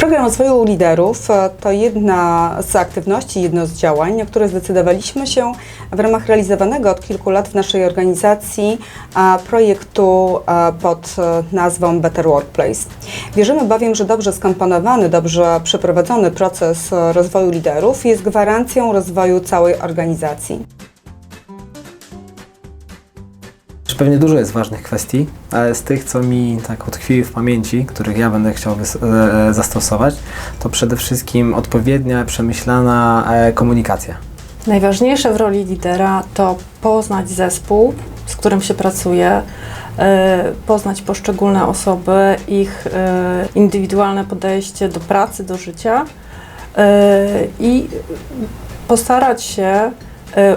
Program rozwoju liderów e, to jedna z aktywności, jedno z działań, na które zdecydowaliśmy się w ramach realizowanego od kilku lat w naszej organizacji projektu e, pod e, nazwą Better Workplace. Wierzymy bowiem, że dobrze skomponowany, dobrze przeprowadzony proces rozwoju liderów jest gwarancją rozwoju całej organizacji. Pewnie dużo jest ważnych kwestii, ale z tych, co mi tak utkwiły w pamięci, których ja będę chciał wys- e, zastosować, to przede wszystkim odpowiednia, przemyślana e, komunikacja. Najważniejsze w roli lidera to poznać zespół, z którym się pracuje, e, poznać poszczególne osoby, ich e, indywidualne podejście do pracy, do życia e, i postarać się e,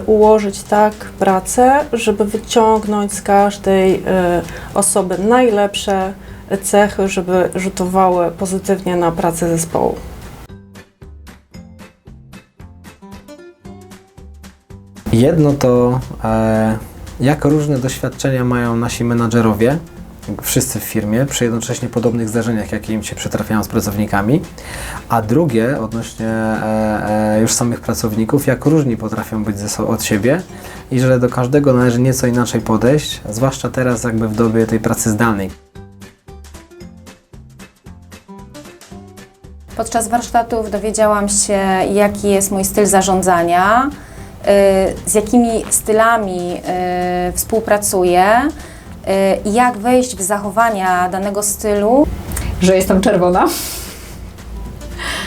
ułożyć tak pracę, żeby wyciągnąć z każdej e, osoby najlepsze cechy, żeby rzutowały pozytywnie na pracę zespołu. Jedno to, e, jak różne doświadczenia mają nasi menadżerowie, wszyscy w firmie, przy jednocześnie podobnych zdarzeniach, jakie im się przytrafiają z pracownikami, a drugie, odnośnie e, e, już samych pracowników, jak różni potrafią być ze od siebie i że do każdego należy nieco inaczej podejść, zwłaszcza teraz jakby w dobie tej pracy zdalnej. Podczas warsztatów dowiedziałam się, jaki jest mój styl zarządzania, y, z jakimi stylami y, współpracuję jak wejść w zachowania danego stylu. że jestem czerwona.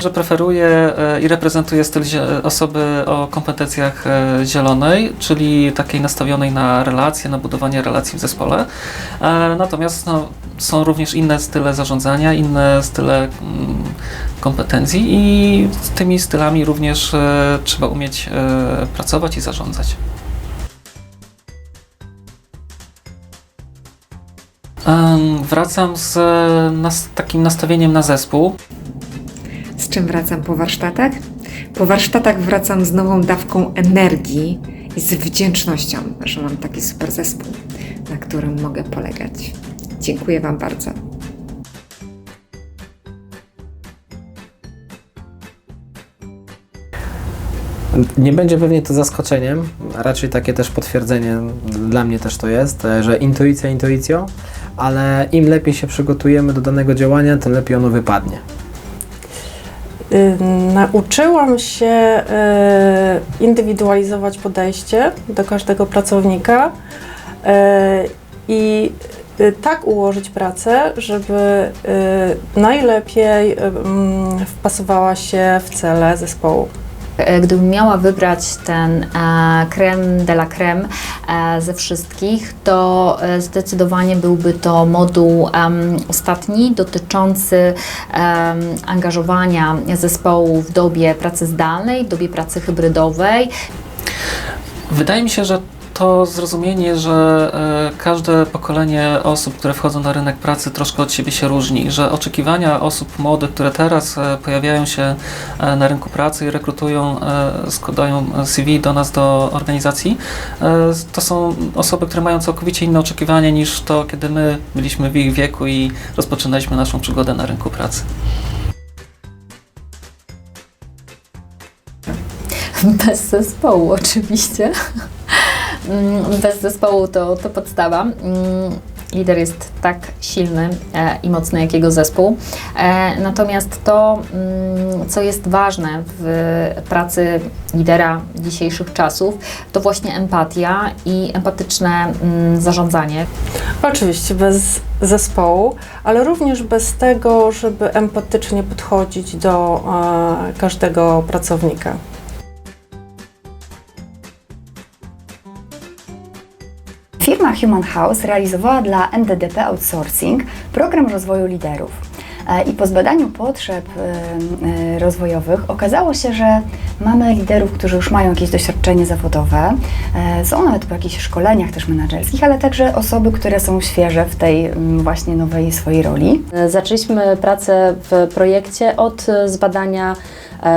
że preferuję e, i reprezentuję styl osoby o kompetencjach e, zielonej, czyli takiej nastawionej na relacje, na budowanie relacji w zespole. E, Natomiast no, są również inne style zarządzania, inne style mm, kompetencji i z tymi stylami również e, trzeba umieć e, pracować i zarządzać. Wracam z nas, takim nastawieniem na zespół. Z czym wracam po warsztatach? Po warsztatach wracam z nową dawką energii i z wdzięcznością, że mam taki super zespół, na którym mogę polegać. Dziękuję Wam bardzo. Nie będzie pewnie to zaskoczeniem, a raczej takie też potwierdzenie, dla mnie też to jest, że intuicja intuicją, ale im lepiej się przygotujemy do danego działania, tym lepiej ono wypadnie. Nauczyłam się y, indywidualizować podejście do każdego pracownika y, i y, tak ułożyć pracę, żeby najlepiej wpasowała się w cele zespołu. E, Gdybym miała wybrać ten e, creme de la creme e, ze wszystkich, to zdecydowanie byłby to moduł ostatni dotyczący angażowania zespołu w dobie pracy zdalnej, dobie pracy hybrydowej. Wydaje mi się, że to zrozumienie, że e, każde pokolenie osób, które wchodzą na rynek pracy, troszkę od siebie się różni, że oczekiwania osób młodych, które teraz e, pojawiają się e, na rynku pracy i rekrutują, składają CV do nas, do organizacji, to są osoby, które mają całkowicie inne oczekiwania niż to, kiedy my byliśmy w ich wieku i rozpoczynaliśmy naszą przygodę na rynku pracy. Bez zespołu oczywiście. Mm, Bez zespołu to, to podstawa. Mm, Lider jest tak silny e, i mocny jak jego zespół. E, natomiast to, mm, co jest ważne w pracy lidera dzisiejszych czasów, to właśnie empatia i empatyczne zarządzanie. Oczywiście bez zespołu, ale również bez tego, żeby empatycznie podchodzić do e, każdego pracownika. Firma Human House realizowała dla NDDP Outsourcing program rozwoju liderów. E, I po zbadaniu potrzeb e, e, rozwojowych okazało się, że mamy liderów, którzy już mają jakieś doświadczenie zawodowe, są nawet po jakichś szkoleniach też menedżerskich, ale także osoby, które są świeże w tej mm, właśnie nowej swojej roli. Zaczęliśmy pracę w projekcie od zbadania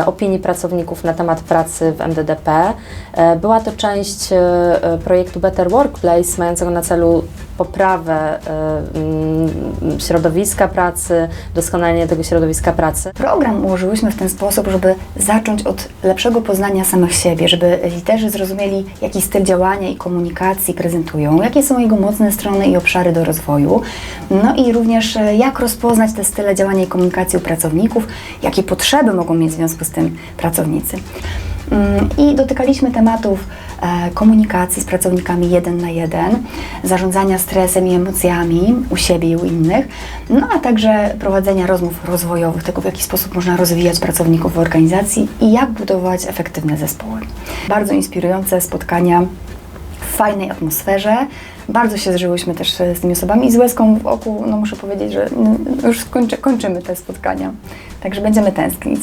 opinii pracowników na temat pracy w MDDP. Była to część projektu Better Workplace, mającego na celu poprawę y, mm, środowiska pracy, doskonalenie tego środowiska pracy. Program ułożyłyśmy w ten sposób, żeby zacząć od lepszego poznania samych siebie, żeby liderzy zrozumieli, jaki styl działania i komunikacji prezentują, jakie są jego mocne strony i obszary do rozwoju, no i również e, jak rozpoznać te style działania i komunikacji u pracowników, jakie potrzeby mogą mieć w związku z tym pracownicy. Mm, I dotykaliśmy tematów e, komunikacji z pracownikami jeden na jeden, zarządzania stresem i emocjami u siebie i u innych, no a także prowadzenia rozmów rozwojowych, tego w jaki sposób można rozwijać pracowników w organizacji i jak budować efektywne zespoły. Bardzo inspirujące spotkania w fajnej atmosferze. Bardzo się zżyłyśmy też e, z tymi osobami i z łezką w oku, no muszę powiedzieć, że już skończy, kończymy te spotkania. Także będziemy tęsknić.